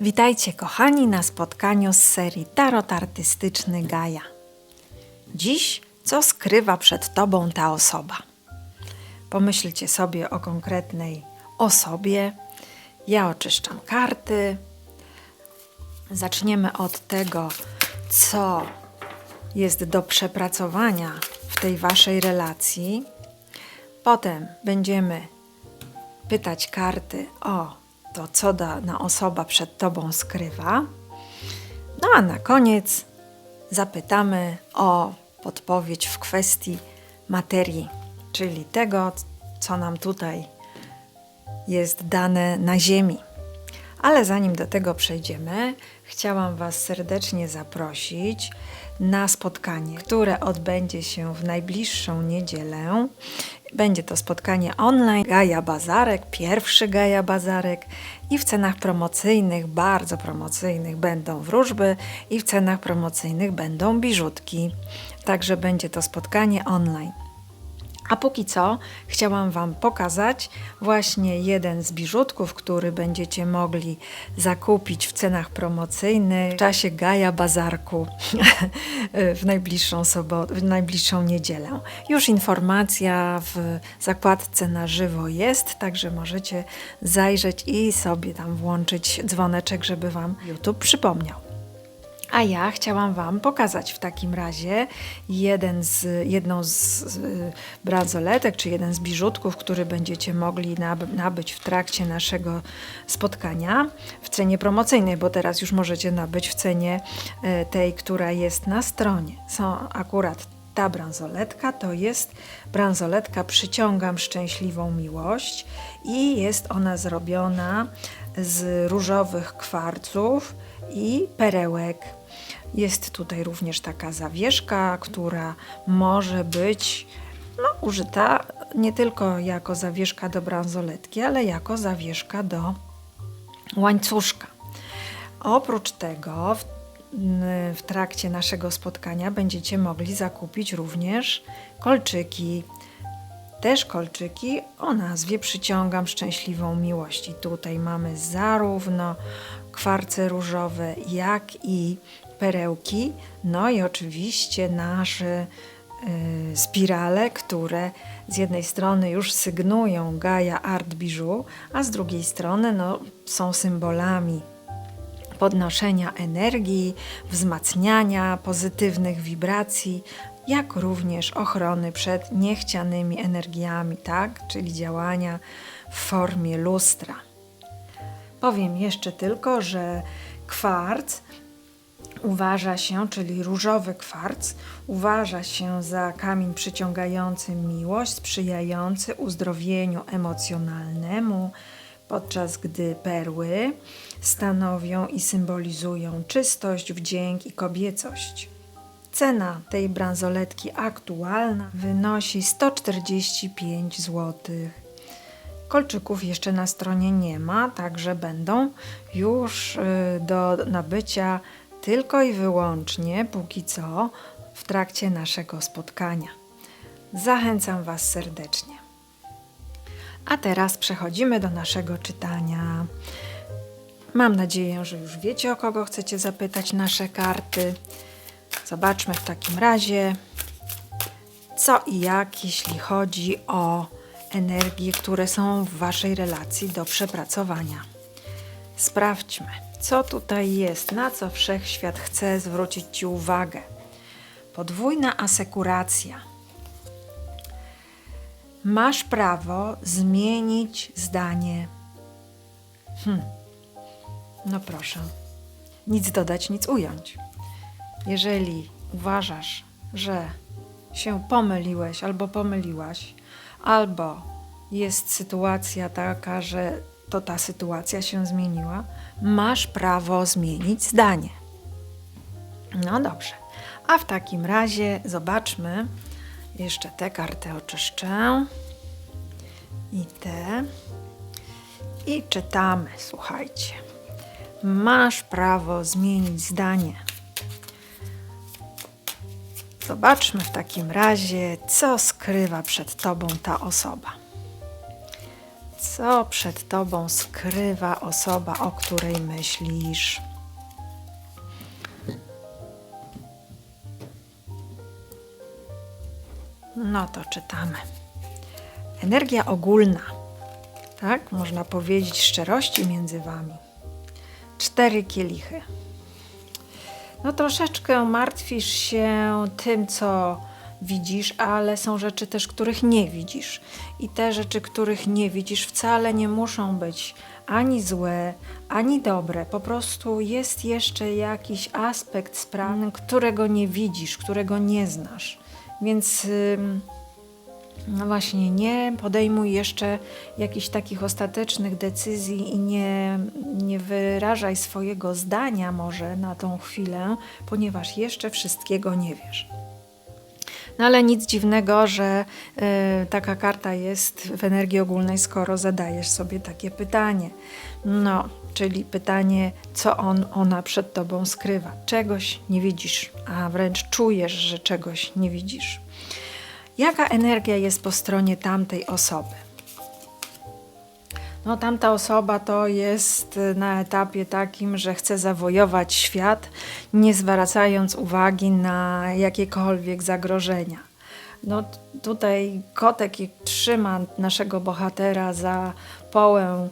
Witajcie kochani na spotkaniu z serii Tarot Artystyczny Gaja. Dziś co skrywa przed Tobą ta osoba? Pomyślcie sobie o konkretnej osobie. Ja oczyszczam karty. Zaczniemy od tego, co jest do przepracowania w tej Waszej relacji. Potem będziemy pytać karty o to, co dana osoba przed Tobą skrywa. No a na koniec zapytamy o podpowiedź w kwestii materii, czyli tego, co nam tutaj jest dane na Ziemi. Ale zanim do tego przejdziemy, chciałam Was serdecznie zaprosić na spotkanie, które odbędzie się w najbliższą niedzielę. Będzie to spotkanie online Gaja Bazarek, pierwszy Gaja Bazarek i w cenach promocyjnych, bardzo promocyjnych będą wróżby i w cenach promocyjnych będą biżutki. Także będzie to spotkanie online. A póki co chciałam Wam pokazać właśnie jeden z biżutków, który będziecie mogli zakupić w cenach promocyjnych w czasie Gaja Bazarku w najbliższą sobotę, w najbliższą niedzielę. Już informacja w zakładce na żywo jest, także możecie zajrzeć i sobie tam włączyć dzwoneczek, żeby Wam YouTube przypomniał. A ja chciałam Wam pokazać w takim razie jeden z, jedną z bransoletek, czy jeden z biżutków, który będziecie mogli nabyć w trakcie naszego spotkania w cenie promocyjnej, bo teraz już możecie nabyć w cenie e, tej, która jest na stronie. Są akurat ta bransoletka to jest bransoletka Przyciągam szczęśliwą miłość i jest ona zrobiona z różowych kwarców i perełek. Jest tutaj również taka zawieszka, która może być no, użyta nie tylko jako zawieszka do bransoletki, ale jako zawieszka do łańcuszka. Oprócz tego w, w trakcie naszego spotkania będziecie mogli zakupić również kolczyki. Też kolczyki o nazwie Przyciągam szczęśliwą miłość. I tutaj mamy zarówno kwarce różowe, jak i perełki, no i oczywiście nasze y, spirale, które z jednej strony już sygnują Gaia Art Bijou, a z drugiej strony no, są symbolami podnoszenia energii, wzmacniania pozytywnych wibracji, jak również ochrony przed niechcianymi energiami, tak? czyli działania w formie lustra. Powiem jeszcze tylko, że kwarc uważa się, czyli różowy kwarc, uważa się za kamień przyciągający miłość, sprzyjający uzdrowieniu emocjonalnemu, podczas gdy perły stanowią i symbolizują czystość, wdzięk i kobiecość. Cena tej bransoletki aktualna wynosi 145 zł. Kolczyków jeszcze na stronie nie ma, także będą już y, do nabycia tylko i wyłącznie póki co w trakcie naszego spotkania. Zachęcam Was serdecznie. A teraz przechodzimy do naszego czytania. Mam nadzieję, że już wiecie, o kogo chcecie zapytać nasze karty. Zobaczmy w takim razie, co i jak, jeśli chodzi o energie, które są w Waszej relacji do przepracowania. Sprawdźmy co tutaj jest, na co wszechświat chce zwrócić Ci uwagę. Podwójna asekuracja. Masz prawo zmienić zdanie. Hm. No proszę, nic dodać, nic ująć. Jeżeli uważasz, że się pomyliłeś albo pomyliłaś, albo jest sytuacja taka, że to ta sytuacja się zmieniła, masz prawo zmienić zdanie. No dobrze. A w takim razie zobaczmy. Jeszcze tę kartę oczyszczę. I te. I czytamy. Słuchajcie. Masz prawo zmienić zdanie. Zobaczmy w takim razie, co skrywa przed tobą ta osoba. Co przed tobą skrywa osoba, o której myślisz? No to czytamy. Energia ogólna, tak? Można powiedzieć szczerości między wami. Cztery kielichy. No troszeczkę martwisz się tym, co widzisz, ale są rzeczy też, których nie widzisz. I te rzeczy, których nie widzisz, wcale nie muszą być ani złe, ani dobre. Po prostu jest jeszcze jakiś aspekt sprawy, którego nie widzisz, którego nie znasz. Więc. ym, no właśnie, nie podejmuj jeszcze jakichś takich ostatecznych decyzji i nie, nie wyrażaj swojego zdania może na tą chwilę, ponieważ jeszcze wszystkiego nie wiesz. No ale nic dziwnego, że y, taka karta jest w energii ogólnej, skoro zadajesz sobie takie pytanie. No, czyli pytanie, co on, ona przed tobą skrywa. Czegoś nie widzisz, a wręcz czujesz, że czegoś nie widzisz. Jaka energia jest po stronie tamtej osoby? No, tamta osoba to jest y, na etapie takim, że chce zawojować świat, nie zwracając uwagi na jakiekolwiek zagrożenia. No, tutaj kotek trzyma naszego bohatera za połę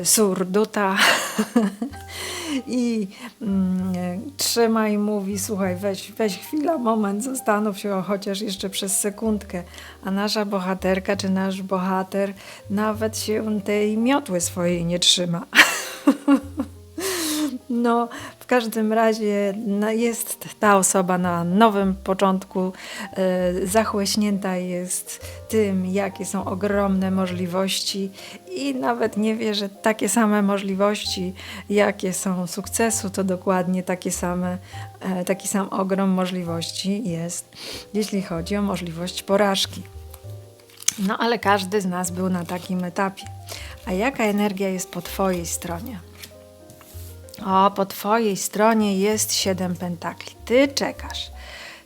y, surduta i mm, trzyma i mówi: Słuchaj, weź, weź chwila, moment, zastanów się chociaż jeszcze przez sekundkę. A nasza bohaterka czy nasz bohater nawet się tej miotły swojej nie trzyma. No, w każdym razie no, jest ta osoba na nowym początku, e, zachłyśnięta jest tym, jakie są ogromne możliwości i nawet nie wie, że takie same możliwości, jakie są sukcesu, to dokładnie takie same, e, taki sam ogrom możliwości jest, jeśli chodzi o możliwość porażki. No, ale każdy z nas był na takim etapie. A jaka energia jest po Twojej stronie? O, po twojej stronie jest siedem pentakli. Ty czekasz.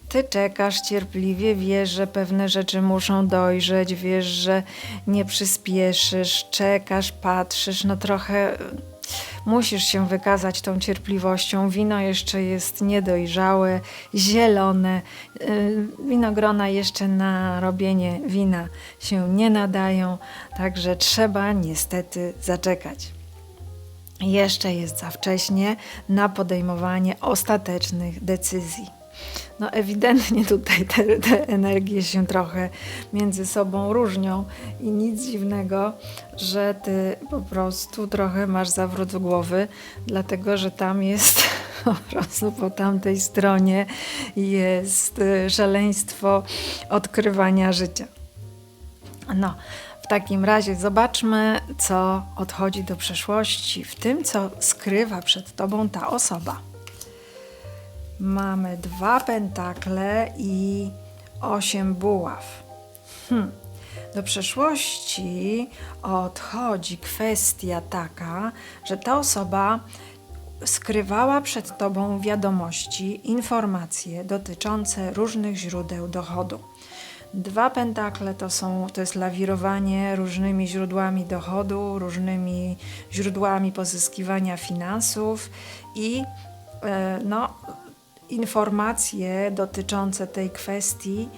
Ty czekasz cierpliwie, wiesz, że pewne rzeczy muszą dojrzeć, wiesz, że nie przyspieszysz, czekasz, patrzysz, no trochę y, musisz się wykazać tą cierpliwością. Wino jeszcze jest niedojrzałe, zielone. y, Winogrona jeszcze na robienie wina się nie nadają, także trzeba niestety zaczekać. Jeszcze jest za wcześnie na podejmowanie ostatecznych decyzji. No ewidentnie tutaj te, te energie się trochę między sobą różnią i nic dziwnego, że ty po prostu trochę masz zawrót głowy, dlatego że tam jest po prostu po tamtej stronie jest y, szaleństwo odkrywania życia. No, takim razie zobaczmy, co odchodzi do przeszłości, w tym, co skrywa przed tobą ta osoba. Mamy dwa pentakle i osiem buław. Hmm. Do przeszłości odchodzi kwestia taka, że ta osoba skrywała przed tobą wiadomości, informacje dotyczące różnych źródeł dochodu. Dwa pentakle to, są, to jest lawirowanie różnymi źródłami dochodu, różnymi źródłami pozyskiwania finansów i e, no, informacje dotyczące tej kwestii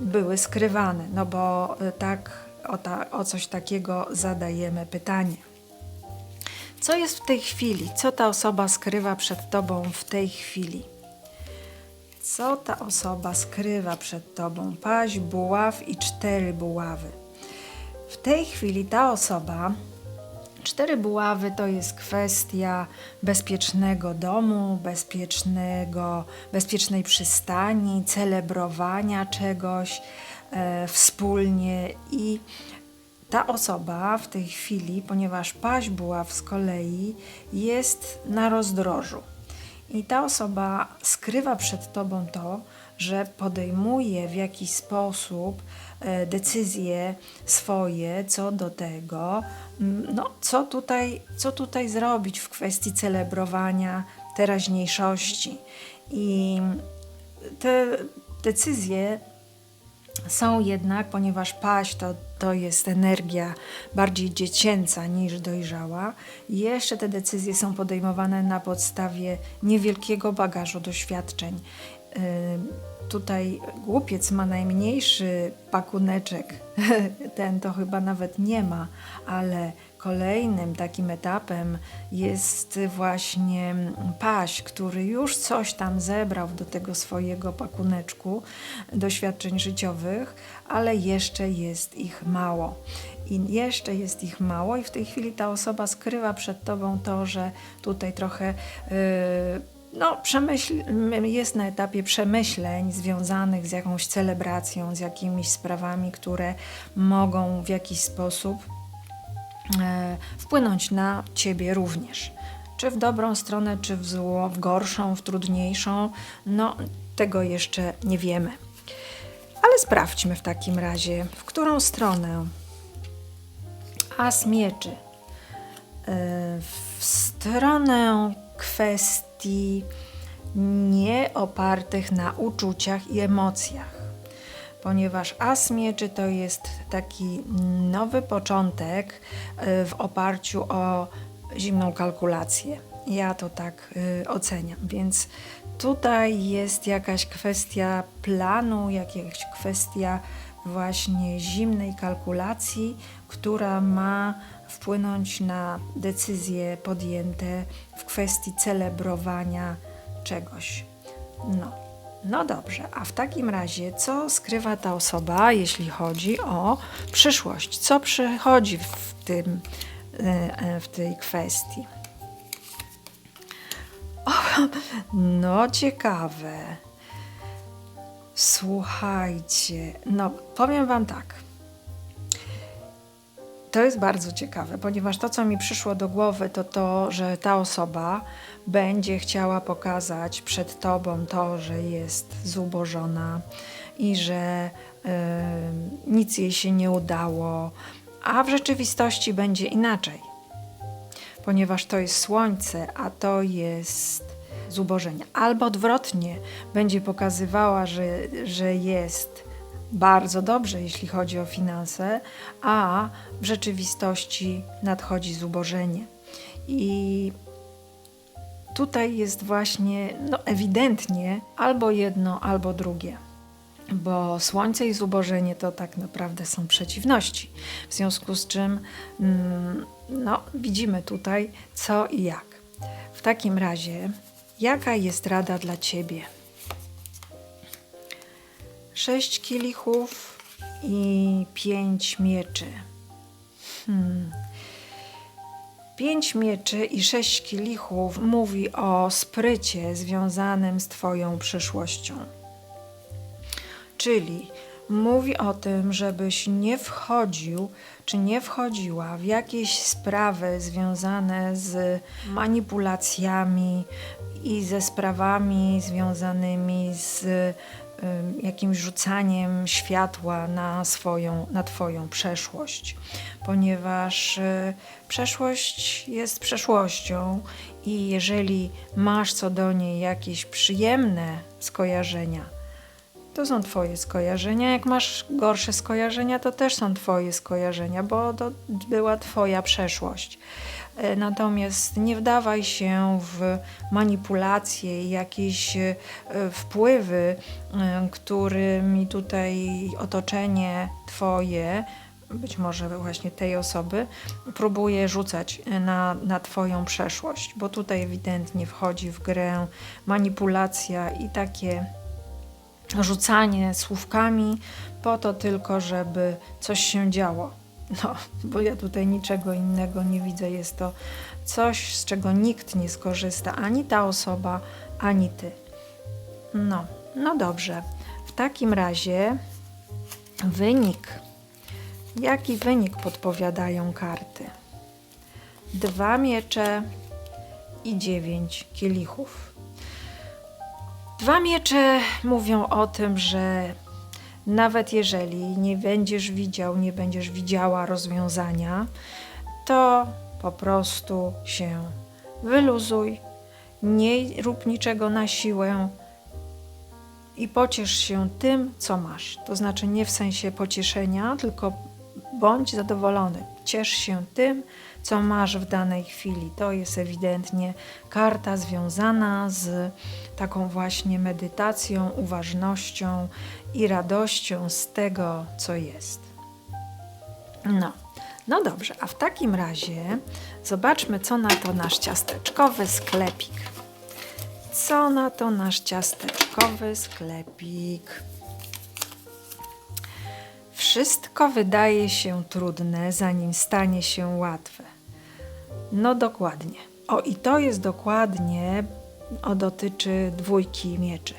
były skrywane, no bo e, tak o, ta, o coś takiego zadajemy pytanie. Co jest w tej chwili? Co ta osoba skrywa przed tobą w tej chwili? Co ta osoba skrywa przed tobą? Paź, buław i cztery buławy. W tej chwili ta osoba, cztery buławy to jest kwestia bezpiecznego domu, bezpiecznego, bezpiecznej przystani, celebrowania czegoś e, wspólnie i ta osoba w tej chwili, ponieważ paź buław z kolei jest na rozdrożu. I ta osoba skrywa przed tobą to, że podejmuje w jakiś sposób e, decyzje swoje co do tego, no, co, tutaj, co tutaj zrobić w kwestii celebrowania teraźniejszości. I te decyzje są jednak, ponieważ paść to, to jest energia bardziej dziecięca niż dojrzała. Jeszcze te decyzje są podejmowane na podstawie niewielkiego bagażu doświadczeń. Ym, Tutaj głupiec ma najmniejszy pakuneczek, ten to chyba nawet nie ma, ale kolejnym takim etapem jest właśnie paś, który już coś tam zebrał do tego swojego pakuneczku doświadczeń życiowych, ale jeszcze jest ich mało. I jeszcze jest ich mało, i w tej chwili ta osoba skrywa przed tobą to, że tutaj trochę. Yy, no, przemyśl, jest na etapie przemyśleń związanych z jakąś celebracją, z jakimiś sprawami, które mogą w jakiś sposób wpłynąć na ciebie również. Czy w dobrą stronę, czy w zło, w gorszą, w trudniejszą, no tego jeszcze nie wiemy. Ale sprawdźmy w takim razie, w którą stronę. As mieczy. E, w stronę kwestii nie opartych na uczuciach i emocjach, ponieważ as mieczy to jest taki nowy początek y, w oparciu o zimną kalkulację. Ja to tak y, oceniam, więc tutaj jest jakaś kwestia planu, jakaś kwestia właśnie zimnej kalkulacji, która ma wpłynąć na decyzje podjęte w kwestii celebrowania czegoś. No. No dobrze, a w takim razie, co skrywa ta osoba, jeśli chodzi o przyszłość? Co przychodzi w, tym, e, e, w tej kwestii? O, no, ciekawe. Słuchajcie, no powiem Wam tak. To jest bardzo ciekawe, ponieważ to, co mi przyszło do głowy, to to, że ta osoba będzie chciała pokazać przed Tobą to, że jest zubożona i że y, nic jej się nie udało, a w rzeczywistości będzie inaczej, ponieważ to jest słońce, a to jest zubożenie. Albo odwrotnie, będzie pokazywała, że, że jest bardzo dobrze, jeśli chodzi o finanse, a w rzeczywistości nadchodzi zubożenie. I tutaj jest właśnie no, ewidentnie albo jedno, albo drugie. Bo słońce i zubożenie to tak naprawdę są przeciwności. W związku z czym mm, no, widzimy tutaj co i jak. W takim razie, jaka jest rada dla ciebie? sześć kielichów i pięć mieczy. Hmm. Pięć mieczy i sześć kielichów mówi o sprycie związanym z Twoją przyszłością. Czyli mówi o tym, żebyś nie wchodził czy nie wchodziła w jakieś sprawy związane z manipulacjami i ze sprawami związanymi z jakimś rzucaniem światła na swoją, na Twoją przeszłość, ponieważ y, przeszłość jest przeszłością i jeżeli masz co do niej jakieś przyjemne skojarzenia, to są Twoje skojarzenia. Jak masz gorsze skojarzenia, to też są Twoje skojarzenia, bo to była Twoja przeszłość. Natomiast nie wdawaj się w manipulacje i jakieś e, wpływy, e, którymi tutaj otoczenie Twoje, być może właśnie tej osoby, próbuje rzucać na, na Twoją przeszłość, bo tutaj ewidentnie wchodzi w grę manipulacja i takie rzucanie słówkami po to tylko, żeby coś się działo. No, bo ja tutaj niczego innego nie widzę. Jest to coś, z czego nikt nie skorzysta, ani ta osoba, ani ty. No, no dobrze. W takim razie wynik. Jaki wynik podpowiadają karty? Dwa miecze i dziewięć kielichów. Dwa miecze mówią o tym, że nawet jeżeli nie będziesz widział, nie będziesz widziała rozwiązania, to po prostu się wyluzuj, nie rób niczego na siłę i pociesz się tym, co masz. To znaczy nie w sensie pocieszenia, tylko bądź zadowolony. Ciesz się tym, co masz w danej chwili. To jest ewidentnie karta związana z taką właśnie medytacją, uważnością i radością z tego, co jest. No, no dobrze, a w takim razie zobaczmy, co na to nasz ciasteczkowy sklepik. Co na to nasz ciasteczkowy sklepik? Wszystko wydaje się trudne, zanim stanie się łatwe. No dokładnie. O, i to jest dokładnie, o, dotyczy dwójki mieczy.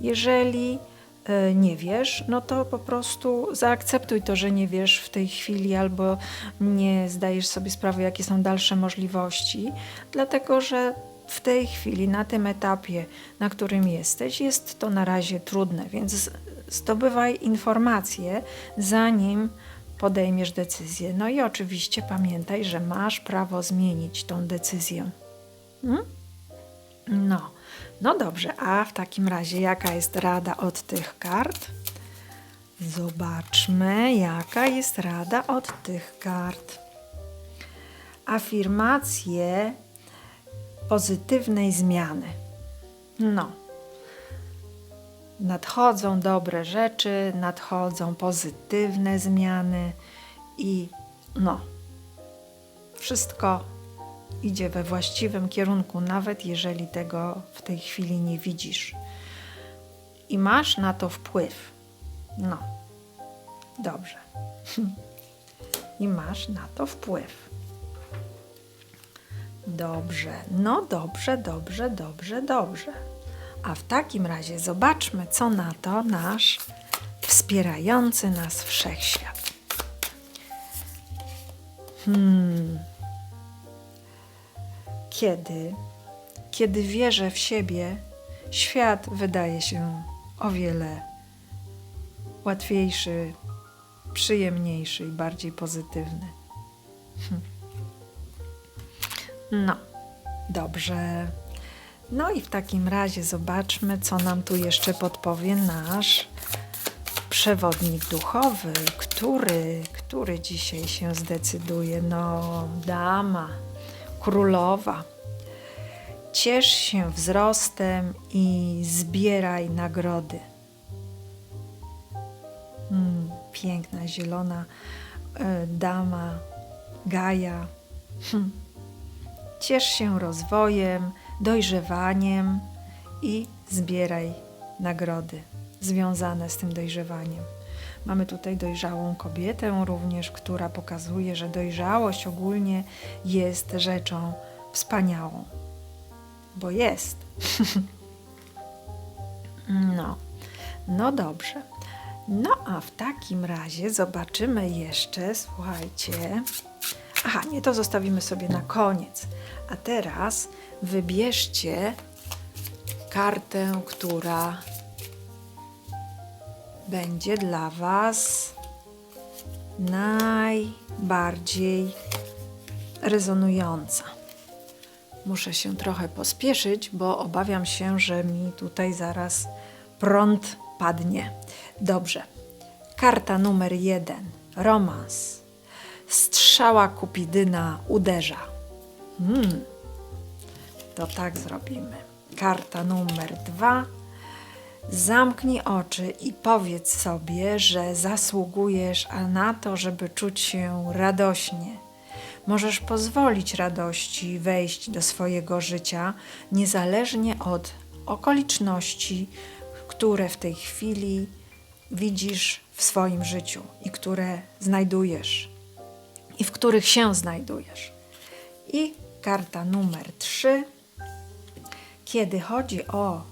Jeżeli e, nie wiesz, no to po prostu zaakceptuj to, że nie wiesz w tej chwili albo nie zdajesz sobie sprawy, jakie są dalsze możliwości, dlatego że w tej chwili, na tym etapie, na którym jesteś, jest to na razie trudne, więc zdobywaj informacje, zanim podejmiesz decyzję. No i oczywiście pamiętaj, że masz prawo zmienić tą decyzję. Hmm? No, no dobrze, a w takim razie jaka jest rada od tych kart? Zobaczmy, jaka jest rada od tych kart. Afirmacje pozytywnej zmiany. No. Nadchodzą dobre rzeczy, nadchodzą pozytywne zmiany i no. Wszystko idzie we właściwym kierunku, nawet jeżeli tego w tej chwili nie widzisz. I masz na to wpływ. No. Dobrze. I masz na to wpływ. Dobrze, no dobrze, dobrze, dobrze, dobrze. A w takim razie zobaczmy, co na to nasz wspierający nas wszechświat. Hmm. Kiedy, kiedy wierzę w siebie, świat wydaje się o wiele łatwiejszy, przyjemniejszy i bardziej pozytywny. Hmm. No, dobrze. No i w takim razie zobaczmy, co nam tu jeszcze podpowie nasz przewodnik duchowy, który, który dzisiaj się zdecyduje. No, dama, królowa. Ciesz się wzrostem i zbieraj nagrody. Mm, piękna, zielona y, dama, Gaja. Hm Ciesz się rozwojem, dojrzewaniem i zbieraj nagrody związane z tym dojrzewaniem. Mamy tutaj dojrzałą kobietę również, która pokazuje, że dojrzałość ogólnie jest rzeczą wspaniałą. Bo jest. no. No dobrze. No a w takim razie zobaczymy jeszcze, słuchajcie. Aha, nie, to zostawimy sobie na koniec. A teraz wybierzcie kartę, która będzie dla Was najbardziej rezonująca. Muszę się trochę pospieszyć, bo obawiam się, że mi tutaj zaraz prąd padnie. Dobrze. Karta numer jeden. Romans. Strzała Kupidyna uderza. Hmm. To tak zrobimy. Karta numer dwa. Zamknij oczy i powiedz sobie, że zasługujesz na to, żeby czuć się radośnie. Możesz pozwolić radości wejść do swojego życia, niezależnie od okoliczności, które w tej chwili widzisz w swoim życiu i które znajdujesz i w których się znajdujesz. I karta numer 3. Kiedy chodzi o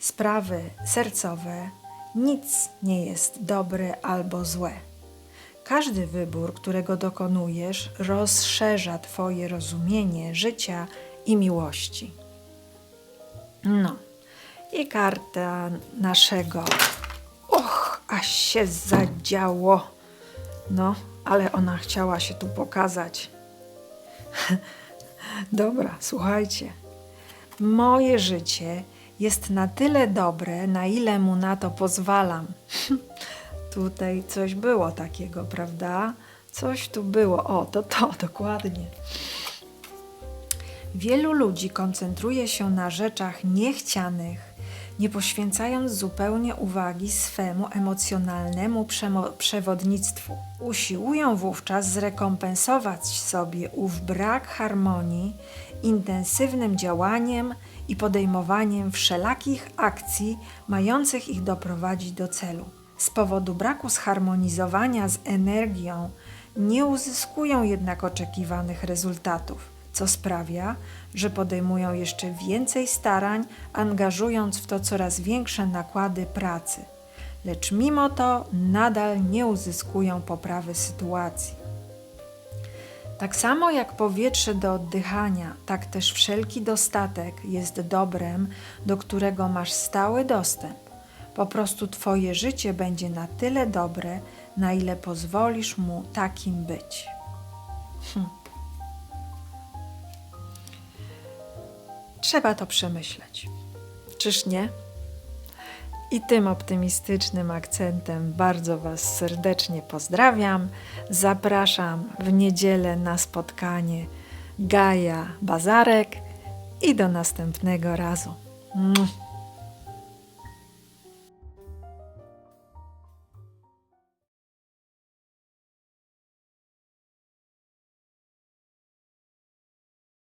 sprawy sercowe, nic nie jest dobre albo złe. Każdy wybór, którego dokonujesz, rozszerza Twoje rozumienie życia i miłości. No, i karta naszego. Och, aż się zadziało. No, ale ona chciała się tu pokazać. Dobra, słuchajcie. Moje życie jest na tyle dobre, na ile mu na to pozwalam. Tutaj coś było takiego, prawda? Coś tu było. O, to to, dokładnie. Wielu ludzi koncentruje się na rzeczach niechcianych, nie poświęcając zupełnie uwagi swemu emocjonalnemu przewodnictwu. Usiłują wówczas zrekompensować sobie ów brak harmonii intensywnym działaniem i podejmowaniem wszelakich akcji mających ich doprowadzić do celu. Z powodu braku zharmonizowania z energią nie uzyskują jednak oczekiwanych rezultatów co sprawia, że podejmują jeszcze więcej starań, angażując w to coraz większe nakłady pracy, lecz mimo to nadal nie uzyskują poprawy sytuacji. Tak samo jak powietrze do oddychania, tak też wszelki dostatek jest dobrem, do którego masz stały dostęp. Po prostu Twoje życie będzie na tyle dobre, na ile pozwolisz mu takim być. Trzeba to przemyśleć. Czyż nie? I tym optymistycznym akcentem bardzo Was serdecznie pozdrawiam. Zapraszam w niedzielę na spotkanie Gaja Bazarek i do następnego razu.